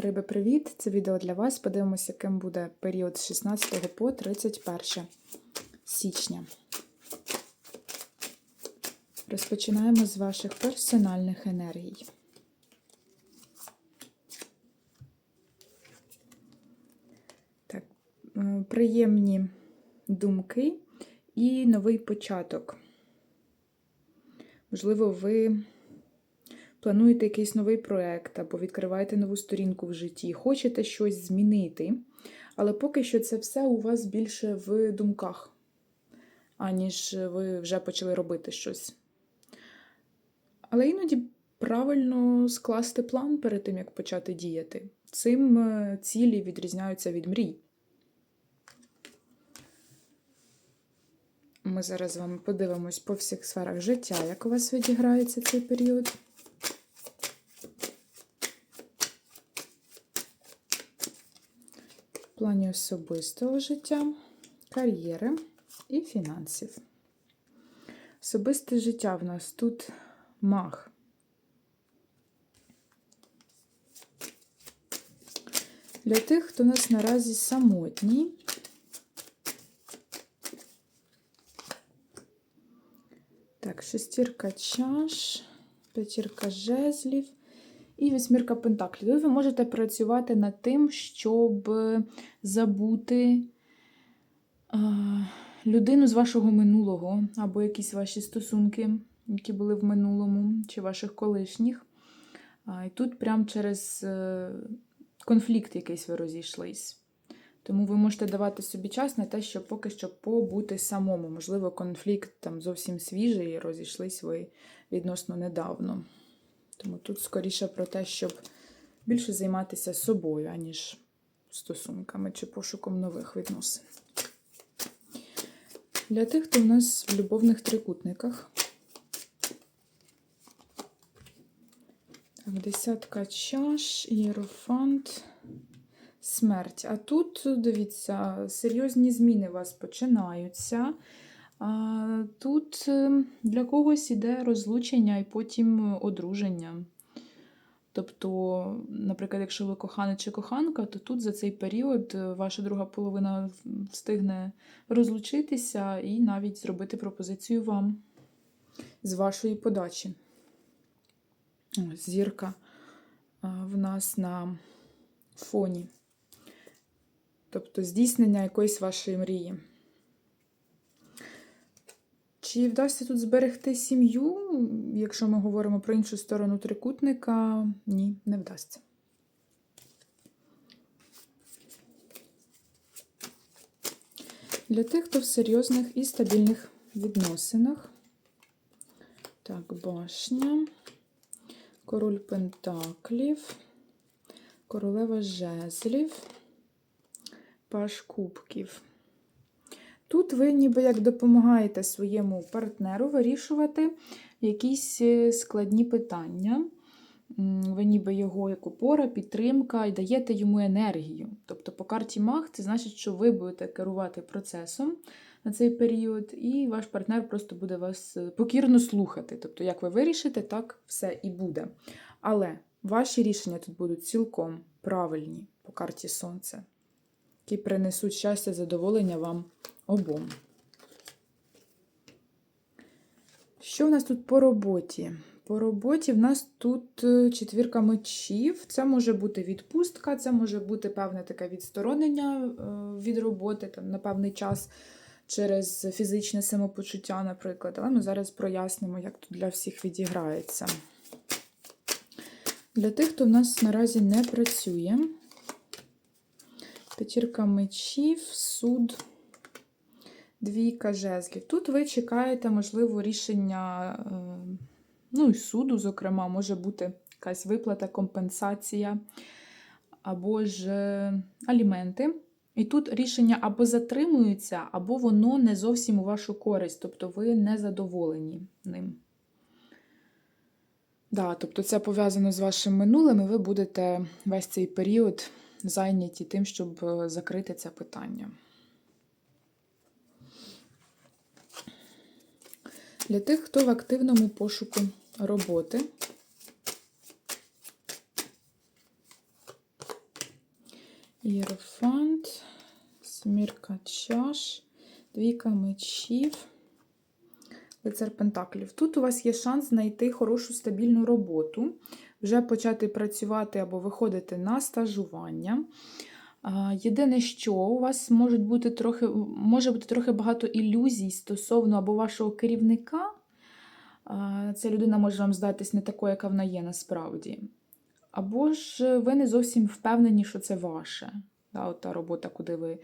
Риби, привіт! Це відео для вас. Подивимося, яким буде період з 16 по 31 січня. Розпочинаємо з ваших персональних енергій. Так, е, приємні думки і новий початок. Можливо, ви плануєте якийсь новий проект або відкриваєте нову сторінку в житті, хочете щось змінити, але поки що це все у вас більше в думках, аніж ви вже почали робити щось. Але іноді правильно скласти план перед тим, як почати діяти. Цим е, цілі відрізняються від мрій. Ми зараз з вами подивимось по всіх сферах життя, як у вас відіграється цей період. Плані особистого життя, кар'єри і фінансів. Особисте життя в нас тут мах. Для тих, хто у нас наразі самотній. Так, шестірка чаш, п'ятірка жезлів і вісьмірка пентаклів. Тут ви можете працювати над тим, щоб забути а, людину з вашого минулого, або якісь ваші стосунки, які були в минулому, чи ваших колишніх. І тут прямо через е, конфлікт якийсь ви розійшлись. Тому ви можете давати собі час на те, щоб поки що побути самому. Можливо, конфлікт там зовсім свіжий і розійшлись ви відносно недавно. Тому тут скоріше про те, щоб більше займатися собою, аніж стосунками чи пошуком нових відносин. Для тих, хто в нас в любовних трикутниках. Так, десятка чаш, єрофант смерть. А тут, дивіться, серйозні зміни у вас починаються. Тут е, для когось іде розлучення і потім одруження. Тобто, наприклад, якщо ви коханець чи коханка, то тут за цей період е, ваша друга половина встигне розлучитися і навіть зробити пропозицію вам з вашої подачі. Зірка в нас на фоні. Тобто здійснення якоїсь вашої мрії. Чи вдасться тут зберегти сім'ю, якщо ми говоримо про іншу сторону трикутника? Ні, не вдасться. Для тих, хто в серйозних і стабільних відносинах. Так, башня, король Пентаклів, королева жезлів. Паш кубків. Тут ви ніби як допомагаєте своєму партнеру вирішувати якісь е, складні питання. Ви ніби його як опора, підтримка і даєте йому енергію. Тобто, по карті Маг це значить, що ви будете керувати процесом на цей період, і ваш партнер просто буде вас е, покірно слухати. Тобто, як ви вирішите, так все і буде. Але ваші рішення тут будуть цілком правильні по карті Сонця які принесуть щастя, задоволення вам обом. Що в нас тут по роботі? По роботі в нас тут е, четвірка мечів. Це може бути відпустка, це може бути певне таке відсторонення е, від роботи там, на певний час через фізичне самопочуття, наприклад. Але ми зараз прояснимо, як тут для всіх відіграється. Для тих, хто в нас наразі не працює. П'ятірка мечів, суд, двійка жезлів. Тут ви чекаєте, можливо, рішення, е, ну і суду, зокрема, може бути якась виплата, компенсація, або ж е, аліменти. І тут рішення або затримується, або воно не зовсім у вашу користь, тобто ви не задоволені ним. Да, тобто це пов'язано з вашим минулим, і ви будете весь цей період зайняті тим, щоб е, закрити це питання. Для тих, хто в активному пошуку роботи. Єрофант, смірка чаш, двійка мечів, лицар Пентаклів. Тут у вас є шанс знайти хорошу стабільну роботу, вже почати працювати або виходити на стажування. Єдине, що у вас можуть бути трохи, може бути трохи багато ілюзій стосовно або вашого керівника. Ця людина може вам здатись не такою, яка вона є насправді. Або ж ви не зовсім впевнені, що це ваше. Да, от та робота, куди ви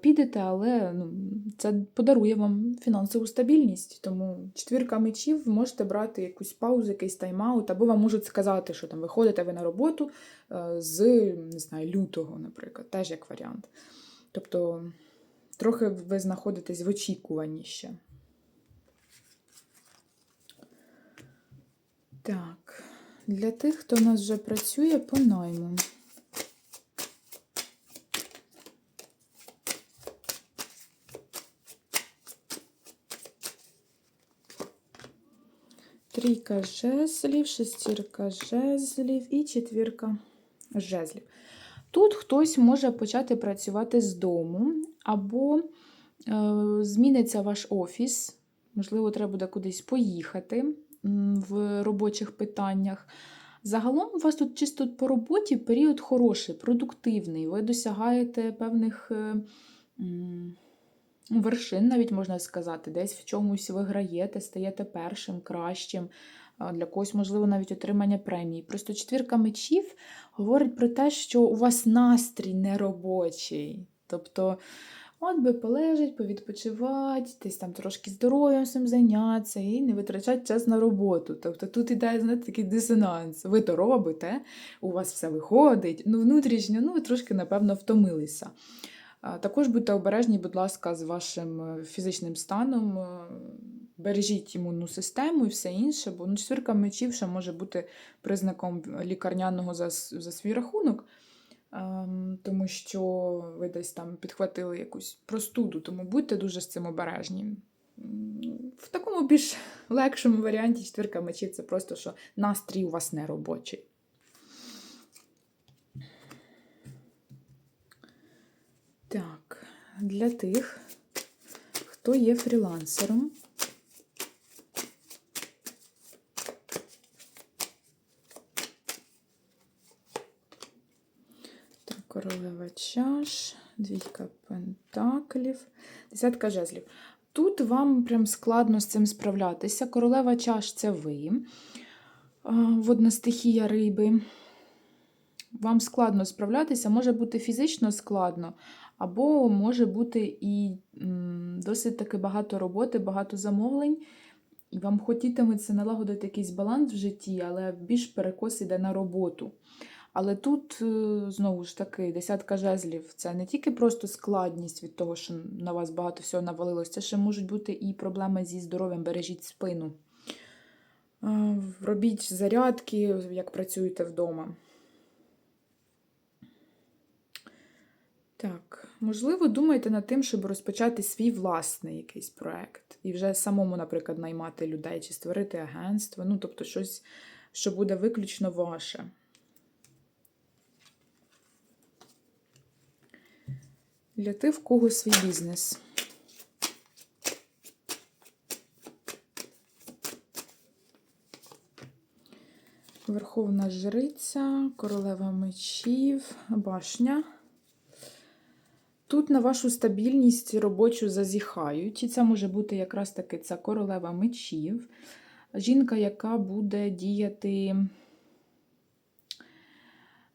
підете, але ну, це подарує вам фінансову стабільність. Тому четвірка мечів можете брати якусь паузу, якийсь тайм-аут, або вам можуть сказати, що там виходите ви на роботу е, з не знаю, лютого, наприклад, теж як варіант. Тобто трохи ви знаходитесь в очікуванні ще. Так, для тих, хто у нас вже працює по найму. Трійка жезлів, шестірка жезлів і четвірка жезлів. Тут хтось може почати працювати з дому, або е, зміниться ваш офіс, можливо, треба буде кудись поїхати в робочих питаннях. Загалом у вас тут чисто по роботі період хороший, продуктивний. Ви досягаєте певних е, вершин, навіть можна сказати, десь в чомусь виграєте, стаєте першим, кращим. Для когось, можливо, навіть отримання премії. Просто четвірка мечів говорить про те, що у вас настрій неробочий. Тобто, от би полежать, повідпочивати, десь там трошки здоров'ям цим зайнятися і не витрачати час на роботу. Тобто тут іде, знаєте, такий дисонанс. Ви то робите, у вас все виходить, ну внутрішньо, ну ви трошки, напевно, втомилися. Також будьте обережні, будь ласка, з вашим е, фізичним станом. е, Бережіть імунну систему і все інше, бо ну, четвірка мечів ще може бути признаком лікарняного за, за свій рахунок, ем, тому що ви десь там підхватили якусь простуду, тому будьте дуже з цим обережні. В такому більш легшому варіанті четвірка мечів це просто, що настрій у вас не робочий. Так, для тих, хто є фрілансером. Королева чаш, двійка пентаклів, десятка жезлів. Тут вам прям складно з цим справлятися. Королева чаш це ви, водна стихія риби. Вам складно справлятися, може бути фізично складно, або може бути і досить таки багато роботи, багато замовлень, і вам хотітиметься налагодити якийсь баланс в житті, але більш перекос іде на роботу. Але тут, е, знову ж таки, десятка жезлів це не тільки просто складність від того, що на вас багато всього навалилось, це ще можуть бути і проблеми зі здоров'ям, бережіть спину. Е, Робіть зарядки, як працюєте вдома. Так, можливо, думаєте над тим, щоб розпочати свій власний якийсь проект. І вже самому, наприклад, наймати людей чи створити агентство. Ну, тобто щось, що буде виключно ваше. Для тих, в кого свій бізнес. Верховна жриця, королева мечів, башня. Тут на вашу стабільність робочу зазіхають, і це може бути якраз таки ця королева мечів. Жінка, яка буде діяти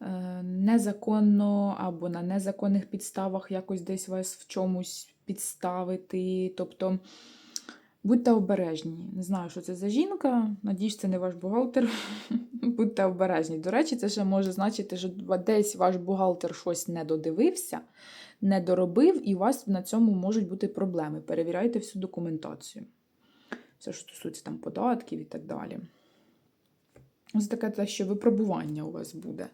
е, незаконно або на незаконних підставах якось десь вас в чомусь підставити. Тобто будьте обережні. Не знаю, що це за жінка. Надіюсь, це не ваш бухгалтер. Будьте обережні. До речі, це ще може значити, що десь ваш бухгалтер щось не додивився, не доробив, і у вас на цьому можуть бути проблеми. Перевіряйте всю документацію. Все, що стосується там податків і так далі. Ось таке те, що випробування у вас буде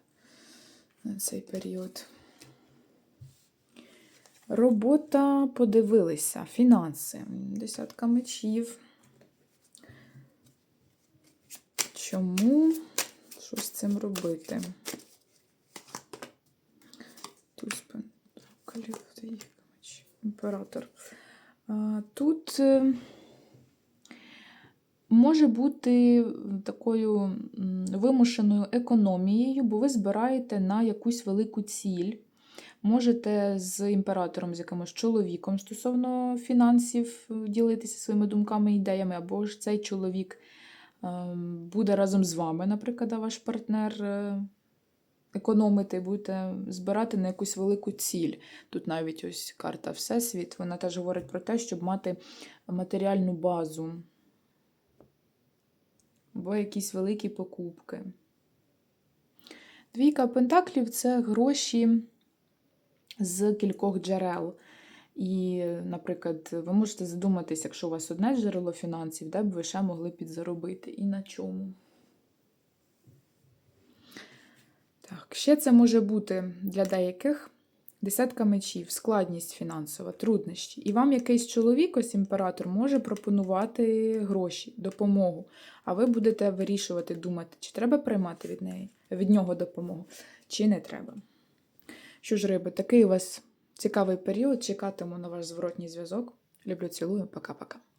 на цей період. Робота подивилися, фінанси. Десятка мечів. Чому? Що з цим робити? Імператор. Тут е, може бути такою вимушеною економією, бо ви збираєте на якусь велику ціль. Можете з імператором, з якимось чоловіком стосовно фінансів е, ділитися своїми думками і ідеями, або ж цей чоловік ем, буде разом з вами, наприклад, ваш партнер е, економити, будете збирати на якусь велику ціль. Тут навіть ось карта Всесвіт, вона теж говорить про те, щоб мати матеріальну базу або якісь великі покупки. Двійка пентаклів це гроші з кількох джерел. І, наприклад, ви можете задуматись, якщо у вас одне джерело фінансів, де б ви ще могли підзаробити і на чому. Так, ще це може бути для деяких десятка мечів, складність фінансова, труднощі. І вам якийсь чоловік, ось імператор, може пропонувати гроші, допомогу. А ви будете вирішувати, думати, чи треба приймати від неї, від нього допомогу, чи не треба. Що ж, риби, такий у вас цікавий період. Чекатиму на ваш зворотній зв'язок. Люблю, цілую, пока-пока.